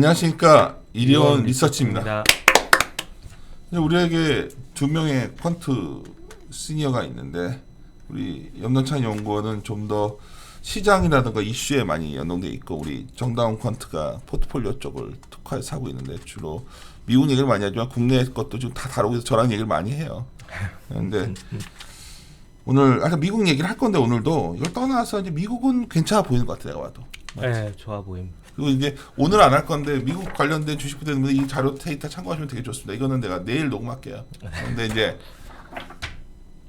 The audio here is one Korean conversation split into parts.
안녕하십니까 이리온 리서치입니다. 우리에게 두 명의 퀀트 시니어가 있는데 우리 염동찬 연구원은 좀 더 시장이라든가 이슈에 많이 연동돼 있고 우리 정다운 퀀트가 포트폴리오 쪽을 특화해서 하고 있는데 주로 미국 얘기를 많이 하지만 국내 것도 좀다 다루고 저랑 얘기를 많이 해요. 그런데 오늘 아까 미국 얘기를 할 건데 오늘도 이걸 떠나서 이제 미국은 괜찮아 보이는 것 같아 내가 봐도. 네, 좋아 보임. 그리고 이제 오늘 안 할 건데 미국 관련된 주식 부대는 이 자료 데이터 참고하시면 되게 좋습니다. 이거는 내가 내일 녹음할게요. 근데 이제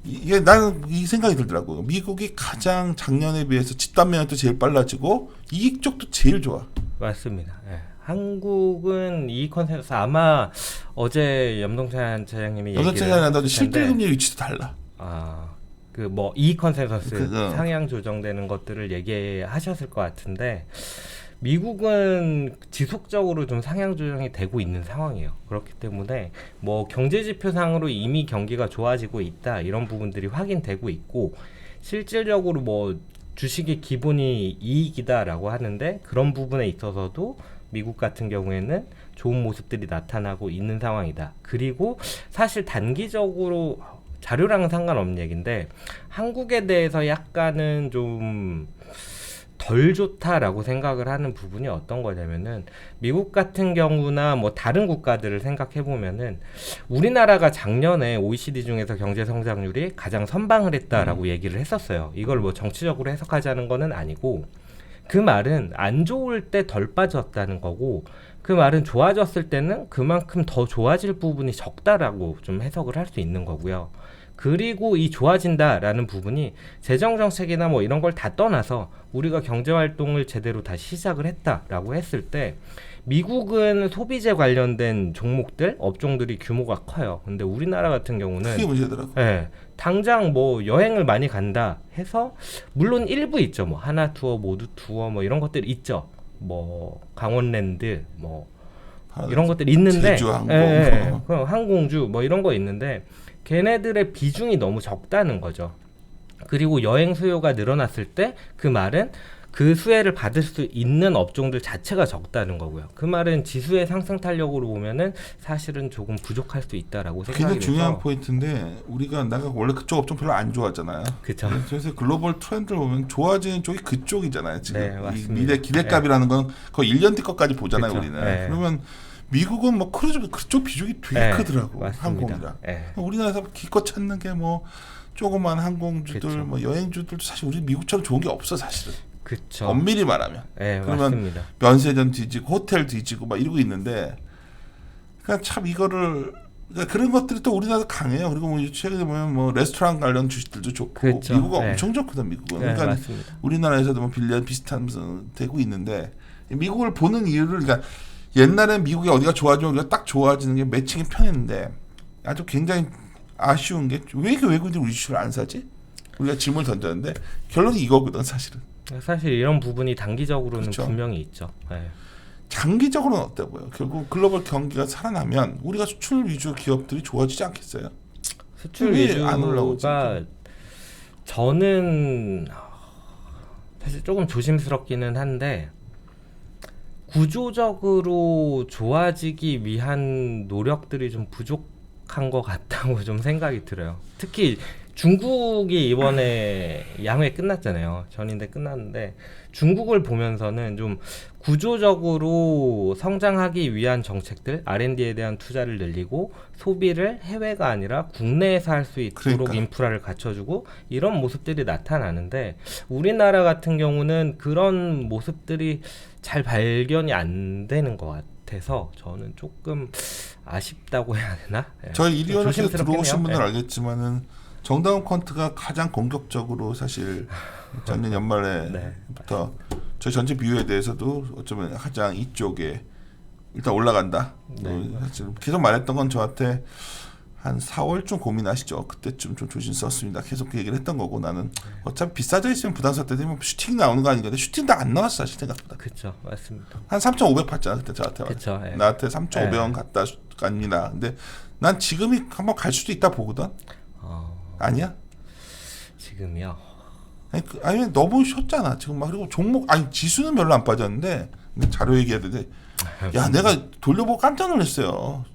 이게 나는 이 생각이 들더라고요. 미국이 가장 작년에 비해서 집단 면역도 제일 빨라지고 이익 쪽도 제일 좋아. 맞습니다. 예. 한국은 이 컨센서스 아마 어제 염동찬 차장님이 얘기를 했을 텐데, 실질금리 위치도 달라. 아, 그 뭐 이 컨센서스 그, 어. 상향 조정되는 것들을 얘기하셨을 것 같은데 미국은 지속적으로 좀 상향 조정이 되고 있는 상황이에요. 그렇기 때문에 뭐 경제 지표상으로 이미 경기가 좋아지고 있다 이런 부분들이 확인되고 있고 실질적으로 뭐 주식의 기본이 이익이다라고 하는데 그런 부분에 있어서도 미국 같은 경우에는 좋은 모습들이 나타나고 있는 상황이다. 그리고 사실 단기적으로 자료랑은 상관없는 얘기인데 한국에 대해서 약간은 좀 덜 좋다라고 생각을 하는 부분이 어떤 거냐면은 미국 같은 경우나 뭐 다른 국가들을 생각해 보면은 우리나라가 작년에 OECD 중에서 경제 성장률이 가장 선방을 했다라고 얘기를 했었어요. 이걸 뭐 정치적으로 해석하자는 거는 아니고 그 말은 안 좋을 때 덜 빠졌다는 거고 그 말은 좋아졌을 때는 그만큼 더 좋아질 부분이 적다라고 좀 해석을 할 수 있는 거고요. 그리고 이 좋아진다라는 부분이 재정 정책이나 뭐 이런 걸 다 떠나서 우리가 경제 활동을 제대로 다시 시작을 했다라고 했을 때 미국은 소비재 관련된 종목들 업종들이 규모가 커요. 근데 우리나라 같은 경우는 그게 문제더라고. 예. 당장 뭐 여행을 많이 간다 해서 물론 일부 있죠. 뭐 하나 투어, 모두 투어 뭐 이런 것들 있죠. 뭐 강원랜드 뭐 이런 것들 있는데 제주 항공. 예, 예, 예. 그럼 항공주 뭐 이런 거 있는데 걔네들의 비중이 너무 적다는 거죠. 그리고 여행 수요가 늘어났을 때 그 말은 그 수혜를 받을 수 있는 업종들 자체가 적다는 거고요. 그 말은 지수의 상승 탄력으로 보면은 사실은 조금 부족할 수 있다라고 생각이 굉장히 중요한 돼서 포인트인데 우리가 내가 원래 그쪽 업종 별로 안 좋아하잖아요. 그쵸. 그래서 글로벌 트렌드를 보면 좋아지는 쪽이 그쪽이잖아요. 지금 네, 이 맞습니다. 미래 기대값이라는 건 거의 1년 뒤 것까지 보잖아요, 그쵸. 우리는. 네. 그러면 미국은 뭐 크루즈 그쪽 비중이 되게 네, 크더라고 맞습니다. 항공이랑. 예. 우리나라에서 기껏 찾는 게 뭐 조그만 항공주들, 그쵸. 뭐 여행주들도 사실 우리 미국처럼 좋은 게 없어 사실은. 그쵸. 엄밀히 말하면 예, 그러면 맞습니다. 면세점 뒤지고 호텔 뒤지고 막 이러고 있는데, 그러니까 참 이거를 그러니까 그런 것들이 또 우리나라도 강해요. 그리고 뭐 최근에 보면 뭐 레스토랑 관련 주식들도 좋고 그쵸. 미국은 네. 엄청 좋거든 미국은. 예, 그러니까 맞습니다. 우리나라에서도 뭐 빌리언 비슷한 무슨 되고 있는데 미국을 보는 이유를 그러니까 옛날엔 미국이 어디가 좋아지면 우리가 딱 좋아지는 게 매칭이 편했는데 아주 굉장히 아쉬운 게 왜 이렇게 외국인들이 우리 주식을 안 사지? 우리가 질문을 던졌는데 결론이 이거거든 사실은. 사실 이런 부분이 단기적으로는 그쵸. 분명히 있죠. 예. 장기적으로는 어때 보여? 결국 글로벌 경기가 살아나면 우리가 수출 위주 기업들이 좋아지지 않겠어요? 수출 위주가 저는 사실 조금 조심스럽기는 한데 구조적으로 좋아지기 위한 노력들이 좀 부족한 것 같다고 좀 생각이 들어요. 특히 중국이 이번에 양회 끝났잖아요. 전인대 끝났는데 중국을 보면서는 좀 구조적으로 성장하기 위한 정책들, R&D에 대한 투자를 늘리고 소비를 해외가 아니라 국내에서 할 수 있도록 그러니까. 인프라를 갖춰주고 이런 모습들이 나타나는데 우리나라 같은 경우는 그런 모습들이 잘 발견이 안 되는 것 같아서 저는 조금 아쉽다고 해야 되나? 예. 저희 조심스럽긴 들어오신. 분들 예. 알겠지만은 정다운 퀀트가 가장 공격적으로 사실 작년 연말에부터 네. 저희 전체 비율에 대해서도 어쩌면 가장 이쪽에 일단 올라간다. 네, 어, 사실 계속 말했던 건 저한테 한 4월쯤 고민하시죠. 그때쯤 좀 조심스럽습니다. 계속 그 얘기를 했던 거고 나는 어차피 비싸져 있으면 부담스럽 때 되면 슈팅 나오는 거 아닌가. 근데 슈팅도 안 나왔어 사실 생각보다. 그쵸 맞습니다. 한 3,500 받잖아 그때 저한테. 그쵸, 예. 나한테 3,500원 갖다 주- 갑니다. 근데 난 지금이 한번 갈 수도 있다 보거든. 어, 아니야? 지금이요. 아니, 그, 아니 너무 쉬었잖아 지금 막 그리고 종목 아니 지수는 별로 안 빠졌는데 근데 자료 얘기해야 되는데 야 내가 돌려보고 깜짝 놀랐어요.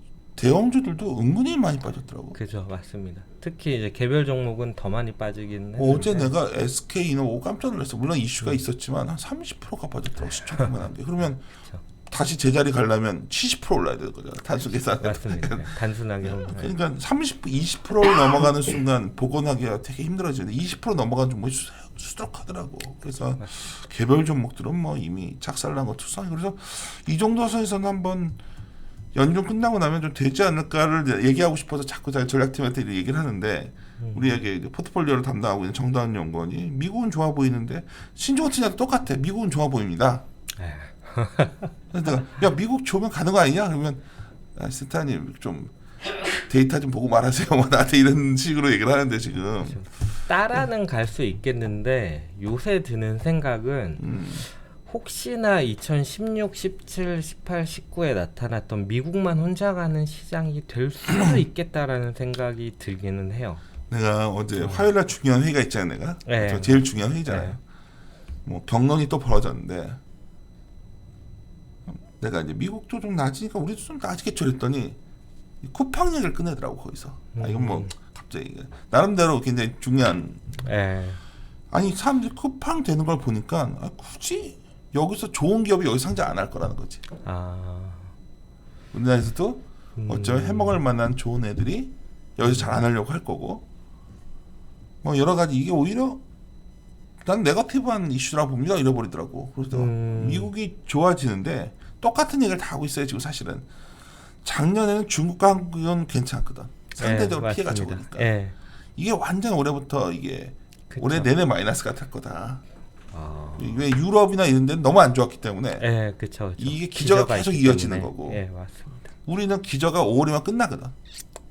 대형주들도 은근히 많이 빠졌더라고. 그죠, 맞습니다. 특히 이제 개별 종목은 더 많이 빠지긴 했는데 어제 내가 SK는 오 깜짝 놀랐어. 물론 이슈가 있었지만 한 30%가 빠졌더라고 게. 그러면 그쵸. 다시 제자리 가려면 70% 올라야 되는 거잖아. 단수 계산. 맞습니다. 네, 단순하게 보면. 그러니까 30, 20%를 넘어가는 순간 복원하기가 되게 힘들어지는데 20% 넘어간 종목이 수- 수두룩하더라고. 그래서 개별 종목들은 뭐 이미 작살난 거 투성이 그래서 이 정도 선에서는 한번 연중 끝나고 나면 좀 되지 않을까를 얘기하고 싶어서 자꾸 제가 전략팀한테 얘기를 하는데 우리에게 이제 포트폴리오를 담당하고 있는 정다은 연구원이 미국은 좋아 보이는데 신조어티나도 똑같아. 미국은 좋아 보입니다. 네. 그래서 내가 야 미국 좋으면 가는 거 아니냐? 그러면 아, 스타님 좀 데이터 좀 보고 말하세요. 뭐 나한테 이런 식으로 얘기를 하는데 지금 따라는 갈 수 있겠는데 요새 드는 생각은 음, 혹시나 2016, 17, 18, 19에 나타났던 미국만 혼자 가는 시장이 될 수도 있겠다라는 생각이 들기는 해요. 내가 어제 화요일 날 중요한 회의가 있잖아요. 내가 네. 저 제일 중요한 회의잖아요. 네. 뭐 경론이 또 벌어졌는데 내가 이제 미국도 좀 낮으니까 우리도 좀 낮겠죠 그랬더니 이 쿠팡 얘기를 꺼내더라고 거기서. 아 이건 뭐 음. 갑자기 나름대로 굉장히 중요한 예. 아니 사람들이 쿠팡 되는 걸 보니까 아, 굳이 여기서 좋은 기업이 여기 상장 안 할 거라는 거지. 아. 우리나라에서도 음. 어쩌면 해먹을 만한 좋은 애들이 여기서 잘 안 하려고 할 거고 뭐 여러 가지 이게 오히려 난 네거티브한 이슈라 봅니다 잃어버리더라고 그래서 음. 미국이 좋아지는데 똑같은 얘기를 다 하고 있어요 지금 사실은 작년에는 중국과 한국은 괜찮거든 상대적으로 예, 피해가. 적으니까 예. 이게 완전 올해부터 이게 그쵸. 올해 내내 마이너스가 될 거다 아. 왜 유럽이나 이런 데는 너무 안 좋았기 때문에 예, 그렇죠. 이게 기저가 계속 이어지는. 거고. 예, 맞습니다. 우리는 기저가 5월이면 끝나거든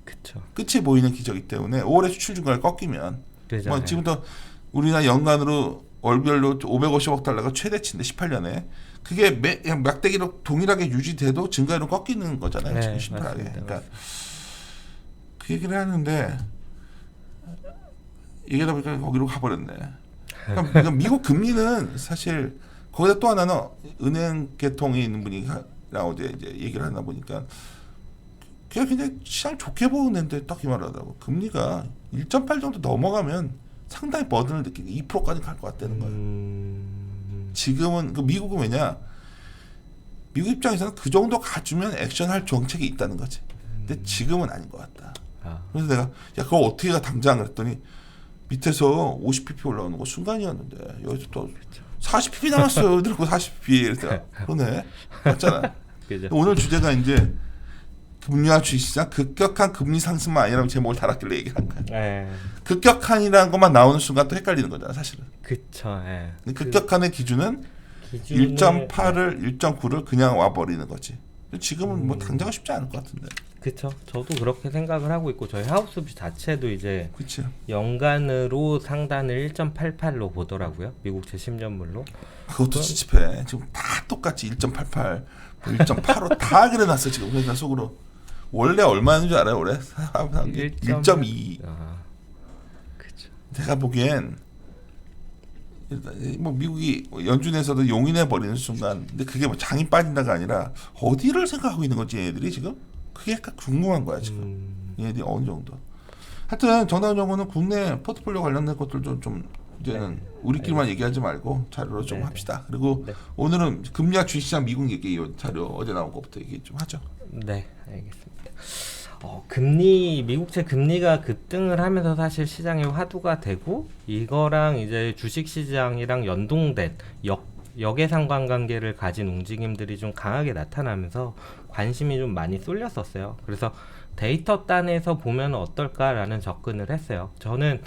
그렇죠. 끝이 보이는 기저이기 때문에 5월에 수출 증가를 꺾이면 그죠. 뭐 예. 지금부터 우리나라 연간으로 월별로 550억 달러가 최대치인데 18년에 그게 매, 그냥 막대기로 동일하게 유지돼도 증가율은 꺾이는 거잖아요. 네, 지금 심플하게. 맞습니다. 그러니까 그 얘기를 하는데 얘기하다 보니까 거기로 가버렸네. 그러니까 미국 금리는 사실 거기다 또 하나는 은행 계통에 있는 분이 랑 어제 이제 얘기를 하나 보니까 그냥 굉장히 시장 좋게 보는데 딱 이 말을 하더라고. 금리가 1.8 정도 넘어가면 상당히 버든을 느끼고 2%까지 갈 것 같다는 거예요. 음. 지금은 그 미국은 왜냐? 미국 입장에서는 그 정도 가주면 액션할 정책이 있다는 거지. 근데 지금은 아닌 것 같다. 아. 그래서 내가 야 그거 어떻게 가 당장 그랬더니 밑에서 50pp 올라오는 거 순간이었는데 여기서 또 40pp 남았어요. 들고 40pp 그래서 내가 그러네. 맞잖아. 그죠. 오늘 주제가 이제 금리와 주식시장 급격한 금리 상승만 아니라면 제목을 달았길래 얘기한 거야. 예. 급격한이라는 것만 나오는 순간 또 헷갈리는 거잖아 사실은. 그쵸. 예. 근데 급격한의 기준은 기준을- 1.8을 1.9를 그냥 와버리는 거지. 지금은 뭐 음. 당장은 쉽지 않을 것 같은데. 그쵸. 저도 그렇게 생각을 하고 있고 저희 하우스비 자체도 이제 그렇지. 연간으로 상단을 1.88로 보더라고요. 미국채 10년물로. 그것도 찝찝해. 지금 다 똑같이 1.88, 뭐1.85 다 그려놨어 지금. 그래서 나 속으로 원래 얼마인 줄 알아요? 올해 1.2. 아. 그쵸. 내가 보기엔 뭐 미국이 연준에서도 용인해 버리는 순간, 근데 그게 뭐 장이 빠진다가 아니라 어디를 생각하고 있는 건지 얘들이 지금 그게 약간 궁금한 거야 지금. 음. 얘들이 어느 정도. 하여튼 정다운 연구는 국내 포트폴리오 관련된 것들 좀, 좀 이제는 우리끼리만 얘기하지 말고 자료로 좀 네. 합시다. 그리고 네. 오늘은 금리와 주식시장 미국 얘기 이 자료 어제 나온 것부터 얘기 좀 하죠. 네, 알겠습니다. 어, 금리 미국채 금리가 급등을 하면서 사실 시장의 화두가 되고 이거랑 이제 주식 시장이랑 연동된 역 역의 상관관계를 가진 움직임들이 좀 강하게 나타나면서 관심이 좀 많이 쏠렸었어요. 그래서 데이터 단에서 보면 어떨까라는 접근을 했어요. 저는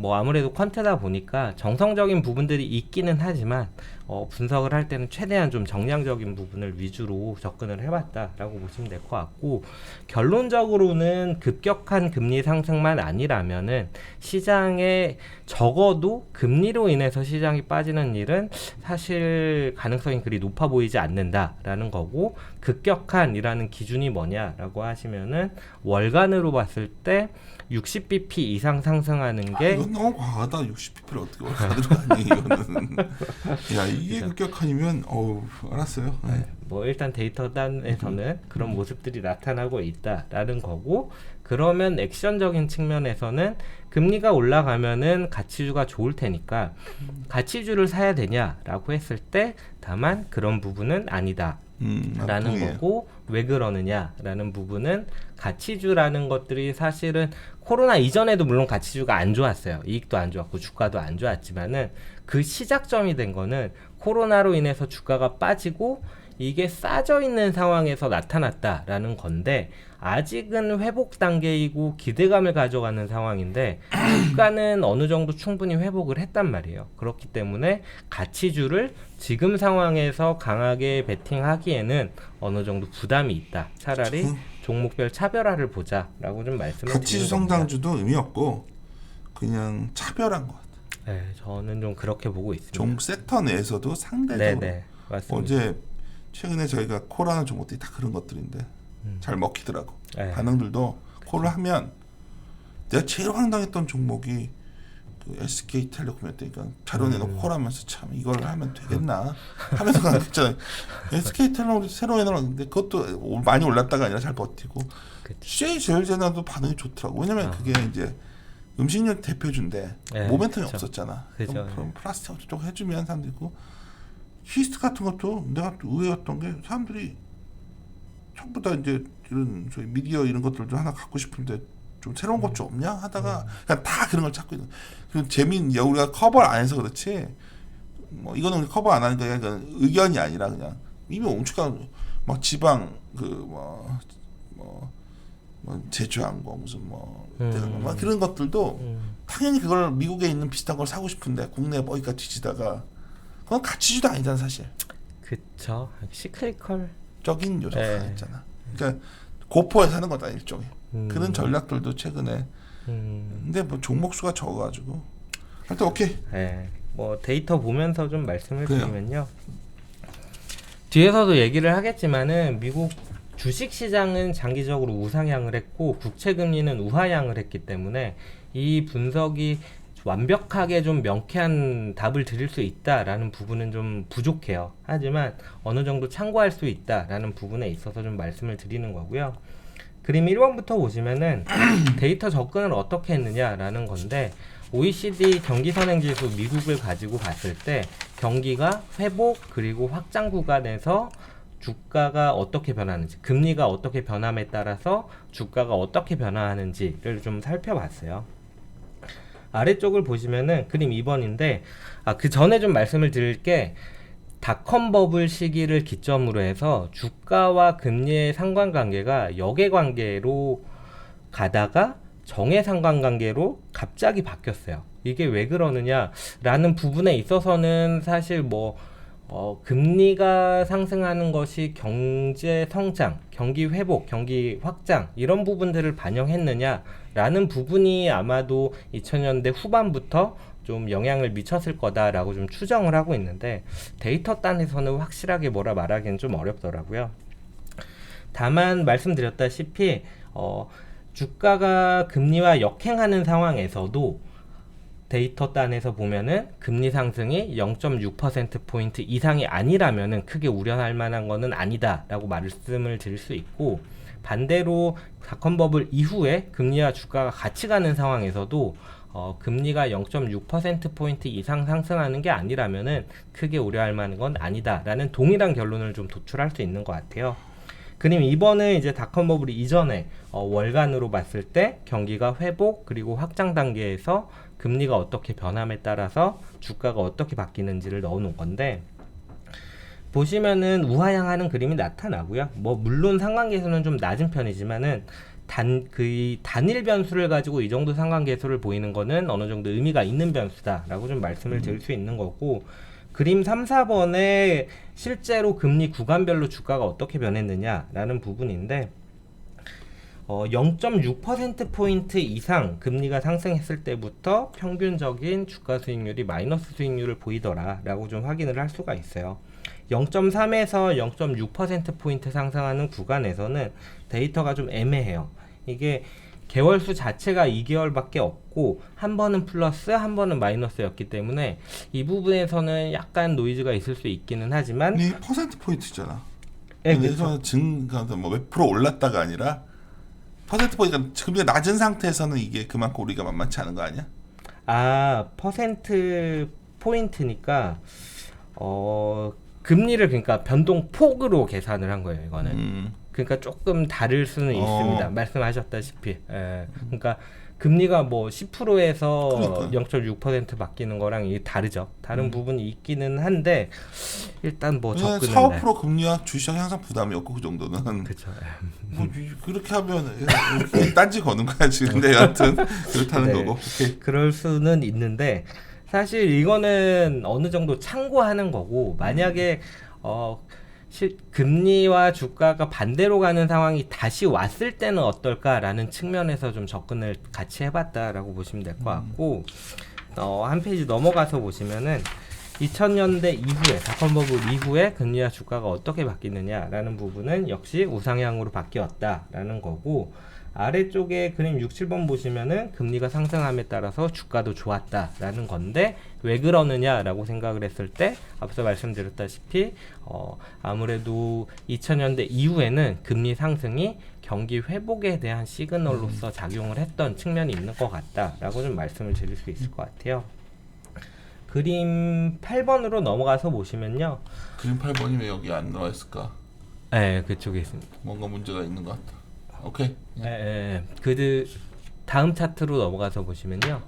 뭐 아무래도 퀀트다 보니까 정성적인 부분들이 있기는 하지만 어, 분석을 할 때는 최대한 좀 정량적인 부분을 위주로 접근을 해봤다라고 보시면 될 것 같고 결론적으로는 급격한 금리 상승만 아니라면은 시장에 적어도 금리로 인해서 시장이 빠지는 일은 사실 가능성이 그리 높아 보이지 않는다라는 거고 급격한이라는 기준이 뭐냐라고 하시면은 월간으로 봤을 때 60bp 이상 상승하는 아, 게 이건 너무 과하다. 60pp를 어떻게 월간으로 가니 이거는. 야 이게 그죠. 급격한이면 어우 알았어요. 네. 네, 뭐 일단 데이터 단에서는 그런 모습들이 나타나고 있다라는 거고 그러면 액션적인 측면에서는 금리가 올라가면은 가치주가 좋을 테니까 가치주를 사야 되냐라고 했을 때 다만 그런 부분은 아니다. 음, 라는 동의해요. 거고 왜 그러느냐라는 부분은 가치주라는 것들이 사실은 코로나 이전에도 물론 가치주가 안 좋았어요. 이익도 안 좋았고 주가도 안 좋았지만은 그 시작점이 된 거는 코로나로 인해서 주가가 빠지고 이게 싸져 있는 상황에서 나타났다라는 건데 아직은 회복 단계이고 기대감을 가져가는 상황인데 주가는 어느 정도 충분히 회복을 했단 말이에요. 그렇기 때문에 가치주를 지금 상황에서 강하게 베팅하기에는 어느 정도 부담이 있다. 차라리 음. 종목별 차별화를 보자라고 좀 말씀을 가치주 드리는 겁니다. 성장주도 의미 없고 그냥 차별한 것 같아. 네, 저는 좀 그렇게 보고 있습니다. 종목 섹터 내에서도 네, 상대적으로 네, 맞습니다. 어제 최근에 저희가 콜하는 종목들이 다 그런 것들인데 잘 먹히더라고. 음. 네. 반응들도 콜을 하면 내가 제일 황당했던 종목이 그 SK텔레콤이었다니까 자료 음. 내놓고 콜하면서 참 이걸 하면 되겠나 하면서 그냥 했잖아요. SK텔레콤 새로 해놓았는데 그것도 오- 많이 올랐다가 아니라 잘 버티고 그쵸. CJ 제일제나도 반응이 좋더라고. 왜냐면 아. 그게 이제 음식료 대표주인데 네, 모멘텀이 그쵸. 없었잖아. 그럼, 네. 그럼 플라스틱 어쩌고 해주면 사람들 있고 히스트 같은 것도 내가 또 의외였던 게 사람들이 전부 다 이제 이런 저희 미디어 이런 것들도 하나 갖고 싶은데 좀 새로운 것 좀 없냐 하다가 그냥 다 그런 걸 찾고 있는. 그리고 재미있는 게 우리가 커버를 안 해서 그렇지. 뭐 이거는 우리 커버 안 하는 거야. 그러니까 의견이 아니라 그냥 이미 옹축가 막 지방 그뭐 뭐, 뭐 제주항공 무슨 뭐, 음. 막 그런 것들도 음, 당연히 그걸 미국에 있는 비슷한 걸 사고 싶은데 국내에 뭐니까 뒤지다가 그건 가치주도 아니잖아 사실. 그쵸. 시클리컬. 적인 요소가 네. 있잖아. 그러니까 고포에 사는 거다 일종의. 음, 그런 전략들도 최근에 음, 근데 뭐 종목 수가 적어가지고 하여튼 오케이 네. 뭐 데이터 보면서 좀 말씀을 그래요. 드리면요. 뒤에서도 얘기를 하겠지만은 미국 주식 시장은 장기적으로 우상향을 했고 국채 금리는 우하향을 했기 때문에 이 분석이 완벽하게 좀 명쾌한 답을 드릴 수 있다라는 부분은 좀 부족해요. 하지만 어느 정도 참고할 수 있다라는 부분에 있어서 좀 말씀을 드리는 거고요. 그림 1번부터 보시면은 데이터 접근을 어떻게 했느냐라는 건데 OECD 경기 선행 지수 미국을 가지고 봤을 때 경기가 회복 그리고 확장 구간에서 주가가 어떻게 변하는지 금리가 어떻게 변함에 따라서 주가가 어떻게 변화하는지를 좀 살펴봤어요. 아래쪽을 보시면은 그림 2번인데 아, 그 전에 좀 말씀을 드릴 게 닷컴 버블 시기를 기점으로 해서 주가와 금리의 상관관계가 역의 관계로 가다가 정의 상관관계로 갑자기 바뀌었어요. 이게 왜 그러느냐라는 부분에 있어서는 사실 뭐 어, 금리가 상승하는 것이 경제 성장, 경기 회복, 경기 확장 이런 부분들을 반영했느냐 라는 부분이 아마도 2000년대 후반부터 좀 영향을 미쳤을 거다라고 좀 추정을 하고 있는데 데이터 단에서는 확실하게 뭐라 말하기는 좀 어렵더라고요. 다만 말씀드렸다시피 어, 주가가 금리와 역행하는 상황에서도 데이터 단에서 보면은 금리 상승이 0.6% 포인트 이상이 아니라면은 크게 우려할 만한 거는 아니다라고 말씀을 드릴 수 있고 반대로 닷컴 버블 이후에 금리와 주가가 같이 가는 상황에서도 어, 금리가 0.6% 포인트 이상 상승하는 게 아니라면은 크게 우려할 만한 건 아니다라는 동일한 결론을 좀 도출할 수 있는 것 같아요. 그림 2번은 이제 닷컴 버블 이전에 어, 월간으로 봤을 때 경기가 회복 그리고 확장 단계에서 금리가 어떻게 변함에 따라서 주가가 어떻게 바뀌는지를 넣어 놓은 건데 보시면은 우하향하는 그림이 나타나고요. 뭐 물론 상관계수는 좀 낮은 편이지만은 단 그 단일 변수를 가지고 이 정도 상관계수를 보이는 거는 어느 정도 의미가 있는 변수다라고 좀 말씀을 드릴 수 있는 거고 그림 3, 4번에 실제로 금리 구간별로 주가가 어떻게 변했느냐라는 부분인데 어, 0.6%포인트 이상 금리가 상승했을 때부터 평균적인 주가 수익률이 마이너스 수익률을 보이더라 라고 좀 확인을 할 수가 있어요. 0.3에서 0.6%포인트 상승하는 구간에서는 데이터가 좀 애매해요. 이게 개월 수 자체가 2개월밖에 없고 한 번은 플러스 한 번은 마이너스였기 때문에 이 부분에서는 약간 노이즈가 있을 수 있기는 하지만 이 퍼센트 포인트잖아. 예, 그래서 증가도 뭐몇 프로 올랐다가 아니라 퍼센트 보니까 금리가 낮은 상태에서는 이게 그만큼 우리가 만만치 않은 거 아니야? 아 퍼센트 포인트니까 어 금리를 그러니까 변동 폭으로 계산을 한 거예요 이거는. 음, 그러니까 조금 다를 수는 어. 있습니다. 말씀하셨다시피. 예. 그러니까 금리가 뭐 10%에서 그러니까요. 0.6% 바뀌는 거랑 이게 다르죠. 다른 부분이 있기는 한데 일단 뭐 그냥 접근은 4, 5% 금리와 주시장 항상 부담이 없고 그 정도는. 그렇죠 뭐 이- 그렇게 하면 예, 딴지 거는 거야 지금. 근데 여하튼 그렇다는 네. 거고. 오케이. 그럴 수는 있는데 사실 이거는 어느 정도 참고하는 거고 만약에 어 실, 금리와 주가가 반대로 가는 상황이 다시 왔을 때는 어떨까라는 측면에서 좀 접근을 같이 해봤다라고 보시면 될 것 같고 어, 한 페이지 넘어가서 보시면은 2000년대 이후에 닷컴 버블 이후에 금리와 주가가 어떻게 바뀌느냐라는 부분은 역시 우상향으로 바뀌었다라는 거고 아래쪽에 그림 6, 7번 보시면은 금리가 상승함에 따라서 주가도 좋았다라는 건데 왜 그러느냐라고 생각을 했을 때 앞서 말씀드렸다시피 어 아무래도 2000년대 이후에는 금리 상승이 경기 회복에 대한 시그널로서 작용을 했던 측면이 있는 것 같다라고 좀 말씀을 드릴 수 있을 것 같아요. 그림 8번으로 넘어가서 보시면요. 그림 8번이 왜 여기 안 나와 있을까 네, 그쪽에 있습니다. 뭔가 문제가 있는 것 같다 오케이. 예, 예, 그 다음 차트로 넘어가서 보시면요.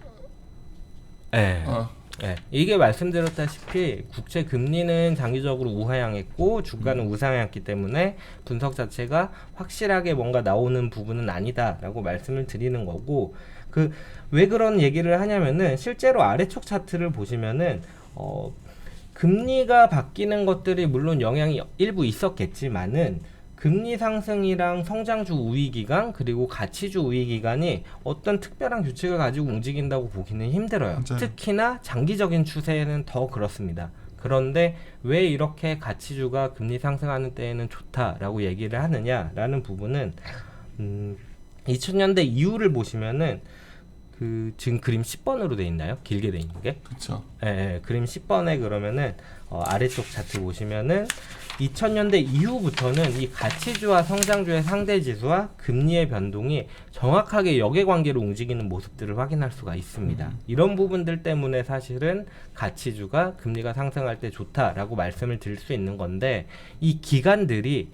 예. 어, 예, 이게 말씀드렸다시피 국채 금리는 장기적으로 우하향했고 주가는 우상향했기 때문에 분석 자체가 확실하게 뭔가 나오는 부분은 아니다라고 말씀을 드리는 거고 그 왜 그런 얘기를 하냐면은 실제로 아래쪽 차트를 보시면은 어 금리가 바뀌는 것들이 물론 영향이 일부 있었겠지만은 금리 상승이랑 성장주 우위 기간 그리고 가치주 우위 기간이 어떤 특별한 규칙을 가지고 움직인다고 보기는 힘들어요. 맞아요. 특히나 장기적인 추세는 더 그렇습니다. 그런데 왜 이렇게 가치주가 금리 상승하는 때에는 좋다라고 얘기를 하느냐라는 부분은 음, 2000년대 이후를 보시면은 그 지금 그림 10번으로 돼 있나요? 길게 돼 있는 게? 그쵸 예, 예, 그림 10번에 그러면은 어, 아래쪽 차트 보시면은 2000년대 이후부터는 이 가치주와 성장주의 상대 지수와 금리의 변동이 정확하게 역의 관계로 움직이는 모습들을 확인할 수가 있습니다. 이런 부분들 때문에 사실은 가치주가 금리가 상승할 때 좋다라고 말씀을 드릴 수 있는 건데 이 기간들이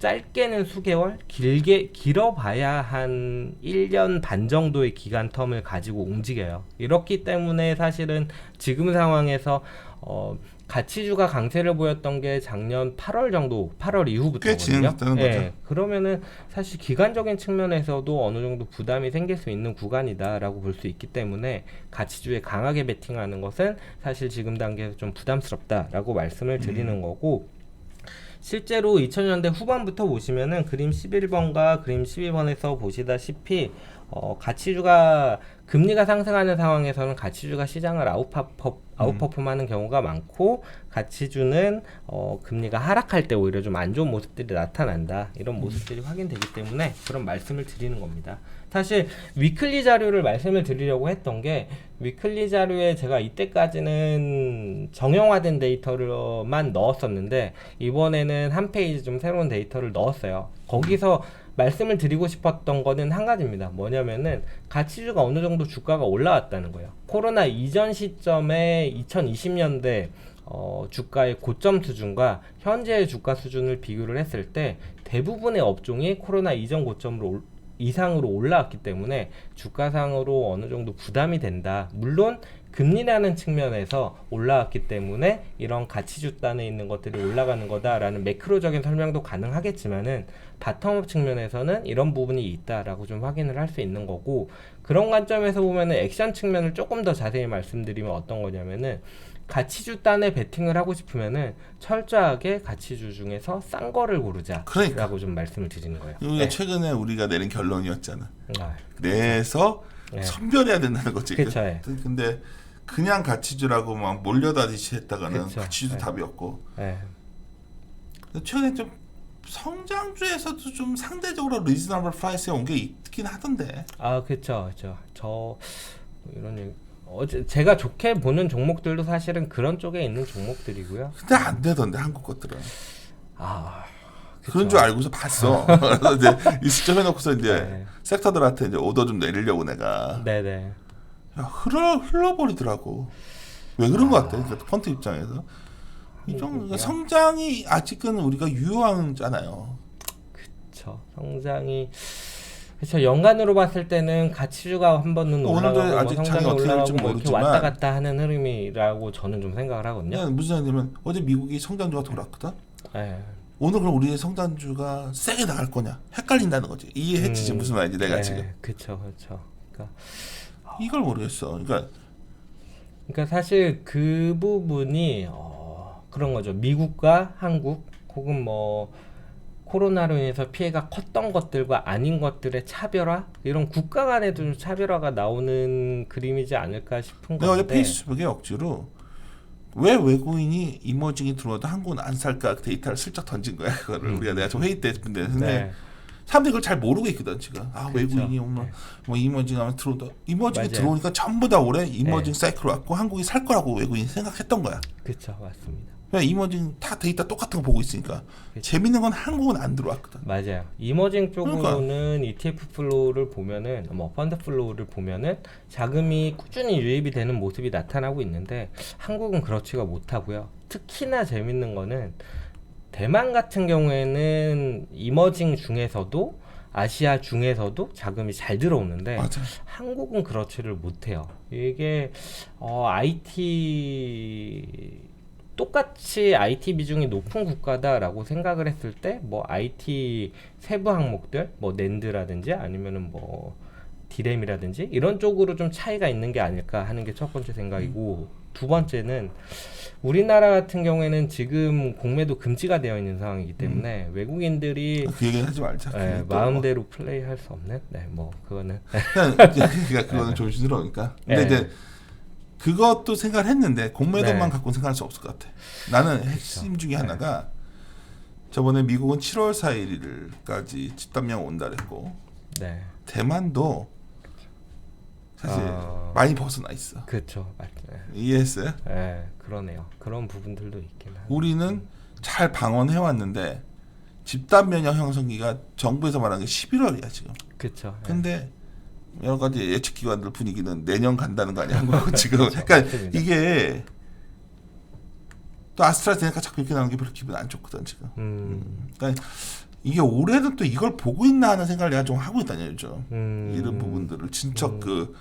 짧게는 수개월, 길게 길어봐야 한 1년 반 정도의 기간 텀을 가지고 움직여요. 이렇기 때문에 사실은 지금 상황에서 어 가치주가 강세를 보였던 게 작년 8월 정도, 8월 꽤 이후부터거든요. 진행됐다는 거죠. 예, 그러면은 사실 기간적인 측면에서도 어느 정도 부담이 생길 수 있는 구간이다라고 볼 수 있기 때문에 가치주에 강하게 베팅하는 것은 사실 지금 단계에서 좀 부담스럽다라고 말씀을 드리는 거고 실제로 2000년대 후반부터 보시면은 그림 11번과 그림 12번에서 보시다시피 어, 가치주가 금리가 상승하는 상황에서는 가치주가 시장을 아웃퍼 아웃퍼폼하는 경우가 많고 가치주는 어, 금리가 하락할 때 오히려 좀 안 좋은 모습들이 나타난다 이런 모습들이 확인되기 때문에 그런 말씀을 드리는 겁니다. 사실 위클리 자료를 말씀을 드리려고 했던 게 위클리 자료에 제가 이때까지는 정형화된 데이터를만 넣었었는데 이번에는 한 페이지 좀 새로운 데이터를 넣었어요. 거기서 말씀을 드리고 싶었던 거는 한 가지입니다. 뭐냐면은 가치주가 어느 정도 주가가 올라왔다는 거예요. 코로나 이전 시점에 2020년대 어, 주가의 고점 수준과 현재의 주가 수준을 비교를 했을 때 대부분의 업종이 코로나 이전 고점으로 올- 이상으로 올라왔기 때문에 주가상으로 어느 정도 부담이 된다. 물론 금리라는 측면에서 올라왔기 때문에 이런 가치주 단에 있는 것들이 올라가는 거다라는 매크로적인 설명도 가능하겠지만은 바텀업 측면에서는 이런 부분이 있다라고 좀 확인을 할 수 있는 거고 그런 관점에서 보면은 액션 측면을 조금 더 자세히 말씀드리면 어떤 거냐면은 가치주 단에 베팅을 하고 싶으면은 철저하게 가치주 중에서 싼 거를 고르자라고 그러니까. 좀 말씀을 드리는 거예요. 이게 네. 최근에 우리가 내린 결론이었잖아 아, 내에서 네. 선별해야 된다는 거지. 그쵸, 예. 근데 그냥 가치주라고 막 몰려다니시 했다가는 그쵸, 가치주도 예. 답이 없고. 네. 근데 최근에 좀 성장주에서도 좀 상대적으로 리즈너블 프라이스에 온 게 있긴 하던데. 아, 그렇죠, 그렇죠. 저 이런 얘기- 어제 제가 좋게 보는 종목들도 사실은 그런 쪽에 있는 종목들이고요. 근데 안 되던데 한국 것들은. 아, 그런 줄 알고서 봤어. 그래서 이제 이 시점 해놓고서 이제 네. 섹터들한테 이제 오더 좀 내리려고 내가 네네. 야, 흘러 흘러버리더라고. 왜 그런 것 같아? 그 펀트 입장에서 한국이야. 성장이 아직은 우리가 유효하잖아요. 그쵸. 성장이 그쵸. 연간으로 봤을 때는 가치주가 한 번은 오늘도 올라가고 뭐 아직 장이 성장이 어떻게 올라가고 뭐 이렇게 모르지만 왔다 갔다 하는 흐름이라고 저는 좀 생각을 하거든요. 그냥 무슨 얘기냐면 어제 미국이 성장주가 돌았거든. 네. 오늘 그럼 우리의 성장주가 세게 나갈 거냐? 헷갈린다는 거지. 이해했지 음, 무슨 말인지 내가 네, 지금 그쵸, 그쵸. 그러니까 이걸 모르겠어. 그러니까 그러니까 사실 그 부분이 어, 그런 거죠. 미국과 한국 혹은 뭐 코로나로 인해서 피해가 컸던 것들과 아닌 것들의 차별화 이런 국가 간에도 좀 차별화가 나오는 그림이지 않을까 싶은 내가 어제 페이스북에 억지로 왜 외국인이 이머징이 들어와도 한국은 안 살까 그 데이터를 슬쩍 던진 거야 그거를 우리가 내가 저 회의 때 근데 음. 네, 사람들이 그걸 잘 모르고 있거든 지금 아 그렇죠. 외국인이 오면 네. 뭐 이머징 하면 들어온다 이머징이 맞아요. 네. 들어오니까 전부 다 올해 이머징 사이클 왔고 한국이 살 거라고 외국인이 생각했던 거야 그쵸 맞습니다. 그냥 이머징 다 데이터 똑같은 거 보고 있으니까 그렇죠. 재밌는 건 한국은 안 들어왔거든 맞아요. 이머징 그러니까. 쪽으로는 ETF 플로우를 보면은 뭐 펀드 플로우를 보면은 자금이 꾸준히 유입이 되는 모습이 나타나고 있는데 한국은 그렇지가 못하고요. 특히나 재밌는 거는 대만 같은 경우에는 이머징 중에서도 아시아 중에서도 자금이 잘 들어오는데 맞아 한국은 그렇지를 못해요. 이게 어, IT 똑같이 IT 비중이 높은 국가다라고 생각을 했을 때 뭐 IT 세부 항목들 뭐 낸드라든지 아니면은 뭐 디램이라든지 이런 쪽으로 좀 차이가 있는 게 아닐까 하는 게 첫 번째 생각이고 두 번째는 우리나라 같은 경우에는 지금 공매도 금지가 되어 있는 상황이기 때문에 외국인들이 그 얘기는 하지 말자. 또 마음대로 플레이할 수 없는? 네 뭐 그거는. 그냥 그러니까 그거는 조심스러우니까. 근데 네. 이제 그것도 생각을 했는데 공매도만 네. 갖고 생각할 수 없을 것 같아. 나는 핵심 중에 하나가 저번에 미국은 7월 4일까지 집단령 온다 그랬고 네 대만도 사실 아. 많이 벗어나 있어. 그렇죠 맞네 이해했어요? 예 그러네요 그런 부분들도 있긴 하네 우리는 잘 방언해 왔는데 집단 면역 형성기가 정부에서 말하는 게 11월이야 지금. 그렇죠 근데 여러 가지 예측 기관들 분위기는 내년 간다는 거 아니야 한국 지금. 그러니까 맞습니다. 이게 또 아스트라제네카 자꾸 이렇게 나오는 게 별로 기분 안 좋거든 지금. 음, 그러니까 이게 올해는 또 이걸 보고 있나 하는 생각을 내가 좀 하고 있다냐 요즘. 음, 이런 부분들을 진척 음. 그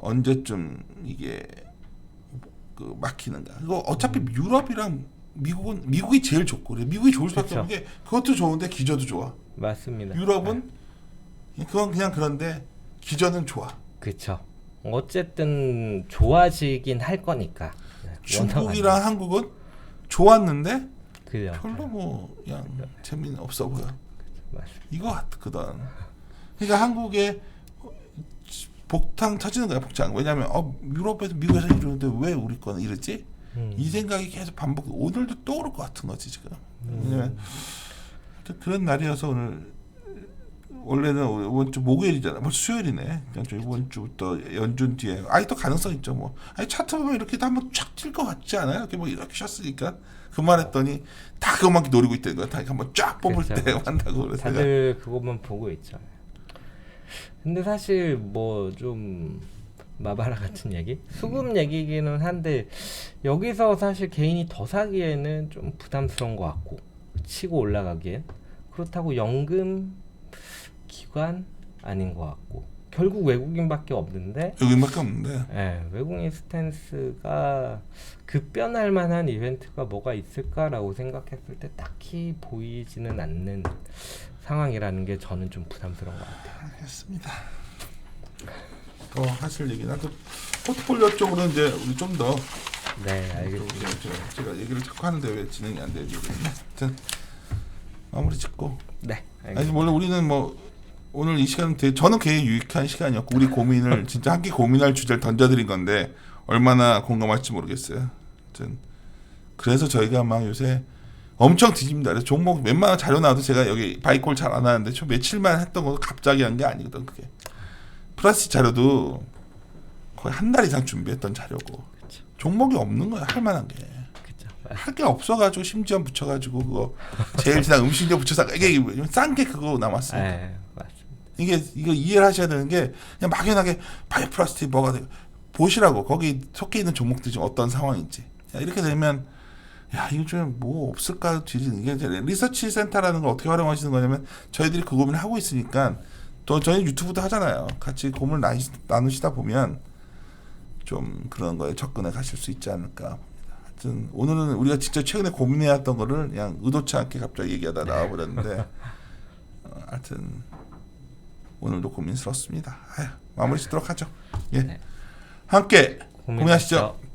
언제쯤 이게 그 막히는가. 이거 어차피 유럽이랑 미국은 미국이 제일 좋고 그래. 미국이 좋을 수밖에. 없는 게 그것도 좋은데 기저도 좋아. 맞습니다 유럽은 그건 그냥 그런데 기저는 좋아. 그렇죠 어쨌든 좋아지긴 할 거니까 네, 중국이랑 한국은 좋았는데 그죠 별로 뭐 그냥 재미는 없어 보여. 이거 같거든. 그러니까 한국에 복탕 터지는 거야 복장. 왜냐하면 어 유럽에서 미국에서 이러는데 왜 우리 거는 이랬지? 음, 이 생각이 계속 반복. 오늘도 또 그럴 것 같은 거지 지금. 왜냐면 또 그런 날이어서 오늘 원래는 이번 주 목요일이잖아. 벌써 수요일이네. 그러니까 이번 주부터 연준 뒤에 아이 또 가능성 있죠. 뭐 아니 차트 보면 이렇게 한번 쫙찔것 같지 않아요? 이렇게 뭐 이렇게 쉬었으니까 그 말했더니 다 그것만 노리고 있다는 거야. 다 한번 쫙 뽑을 그쵸, 때 그쵸. 한다고 그래서 다들 그것만 보고 있죠 근데 사실 뭐 좀 마바라 같은 얘기 수급 얘기기는 한데 여기서 사실 개인이 더 사기에는 좀 부담스러운 것 같고 치고 올라가기엔 그렇다고 연금 기관 아닌 것 같고 결국 외국인밖에 없는데 여기밖에 없는데 예, 외국인 스탠스가 급변할 만한 이벤트가 뭐가 있을까라고 생각했을 때 딱히 보이지는 않는 상황이라는 게 저는 좀 부담스러운 것 같아요. 알겠습니다. 더 하실 얘기나 또 포트폴리오 쪽으로 이제 우리 좀더 네, 알겠습니다. 제가 얘기를 자꾸 하는데 왜 진행이 안 되지? 하여튼 마무리 짓고 네, 아니 알겠습니다. 원래 우리는 뭐 오늘 이 시간은 되게 저는 굉장히 유익한 시간이었고 우리 고민을 진짜 함께 고민할 주제를 던져드린 건데 얼마나 공감할지 모르겠어요. 하여튼 그래서 저희가 막 요새 엄청 뒤집니다. 그래서 종목 웬만한 자료 나와도 제가 여기 바이콜 잘 안 하는데 저 며칠만 했던 거 갑자기 한 게 아니거든 그게. 플라스틱 자료도 거의 한 달 이상 준비했던 자료고 그쵸. 종목이 없는 거야 할 만한 게. 할 게 없어가지고 심지어 붙여가지고 그거 제일 지난 음식료 붙여서 이게 싼 게 그거 남았어요. 네. 이게 이거 이해를 하셔야 되는 게 그냥 막연하게 바이오플라스틱 뭐가 돼. 보시라고. 거기 속해 있는 종목들이 어떤 상황인지. 야, 이렇게 되면 야 이거 좀 뭐 없을까 뒤지는. 이게 리서치 센터라는 걸 어떻게 활용하시는 거냐면 저희들이 그 고민을 하고 있으니까 또 저희 유튜브도 하잖아요. 같이 고민을 나누, 나누시다 보면 좀 그런 거에 접근해 가실 수 있지 않을까 봅니다. 하여튼 오늘은 우리가 진짜 최근에 고민해왔던 거를 그냥 의도치 않게 갑자기 얘기하다 나와버렸는데 어, 하여튼 오늘도 고민스럽습니다. 아휴, 마무리 짓도록 하죠. 예. 네. 함께 고민하시죠. 고민하시죠.